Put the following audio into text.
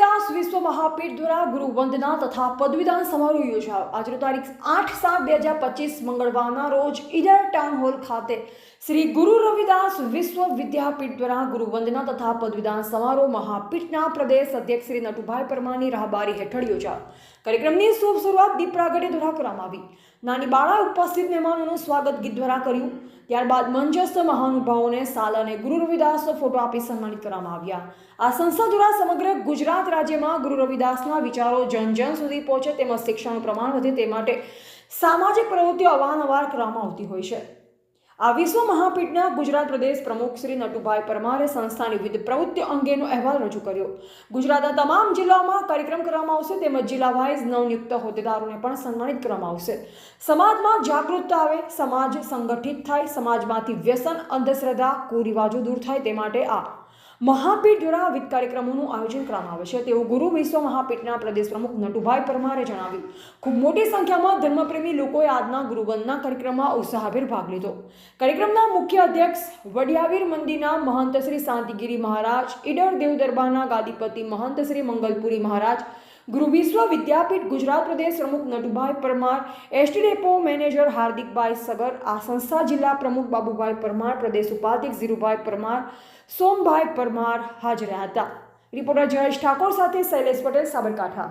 રવિદાસ વિશ્વ મહાપીઠ દ્વારા ગુરુ વંદના તથા પદવીદાન સમારોહ યોજાયો. આજનો તારીખ આઠ સાત બે હજાર પચીસ મંગળવારના રોજ ઈડર ટાઉન હોલ ખાતે શ્રી ગુરુ રવિદાસ વિશ્વ વિદ્યાપીઠ દ્વારા ગુરુ વંદના તથા પદવીદાન સમારોહ મહાપીઠના પ્રદેશ અધ્યક્ષ શ્રી નટુભાઈ પરમારની રાહબારી હેઠળ યોજાયો. કાર્યક્રમની શુભ શરૂઆત દીપ પ્રાગટ્ય દ્વારા કરવામાં આવી. નાની બાળા ઉપસ્થિત મહેમાનોનું સ્વાગત ગીત દ્વારા કર્યું. ત્યારબાદ મંચસ્થ મહાનુભાવોને સાલ અને ગુરુ રવિદાસનો ફોટો આપી સન્માનિત કરવામાં આવ્યા. આ સંસ્થા દ્વારા સમગ્ર ગુજરાત રાજ્યમાં ગુરુ રવિદાસના વિચારો જન જન સુધી પહોંચે તેમજ શિક્ષણનું પ્રમાણ વધે તે માટે સામાજિક પ્રવૃત્તિઓ અવારનવાર કરવામાં આવતી હોય છે. આ વિશ્વ મહાપીઠના ગુજરાત પ્રદેશ પ્રમુખ શ્રી નટુભાઈ પરમારે સંસ્થાની વિવિધ પ્રવૃત્તિઓ અંગેનો અહેવાલ રજૂ કર્યો. ગુજરાતના તમામ જિલ્લાઓમાં કાર્યક્રમ કરવામાં આવશે તેમજ જિલ્લા વાઇઝ નવનિયુક્ત હોદ્દેદારોને પણ સન્માનિત કરવામાં આવશે. સમાજમાં જાગૃતતા આવે, સમાજ સંગઠિત થાય, સમાજમાંથી વ્યસન, અંધશ્રદ્ધા, કુરિવાજો દૂર થાય તે માટે આ મહાપીઠ દ્વારા વિવિધ કાર્યક્રમોનું આયોજન કરવામાં આવે છે. તેવું ગુરુ વિશ્વ મહાપીઠના પ્રદેશ પ્રમુખ નટુભાઈ પરમારે જણાવ્યું, ખૂબ મોટી સંખ્યામાં ધર્મપ્રેમી લોકોએ આજના ગુરુવંદના કાર્યક્રમમાં ઉત્સાહભેર ભાગ લીધો. કાર્યક્રમના મુખ્ય અધ્યક્ષ વડિયાવીર મંદિરના મહંત શ્રી શાંતિગીરી મહારાજ, ઈડર દેવ દરબારના ગાદીપતિ મહંત શ્રી મંગલપુરી મહારાજ ગુરુ વિશ્વ વિદ્યાપીઠ ગુજરાત પ્રદેશ પ્રમુખ Natubhai Parmar, ST depot manager Hardikbhai Sagar, આ સંસ્થા જિલ્લા પ્રમુખ બાબુભાઈ પરમાર, પ્રદેશ ઉપાધ્યક્ષ ધીરુભાઈ પરમાર, સોમભાઈ પરમાર હાજર હતા. રિપોર્ટર જયેશ ઠાકોર સાથે શૈલેષ પટેલ સાબરકાંઠા.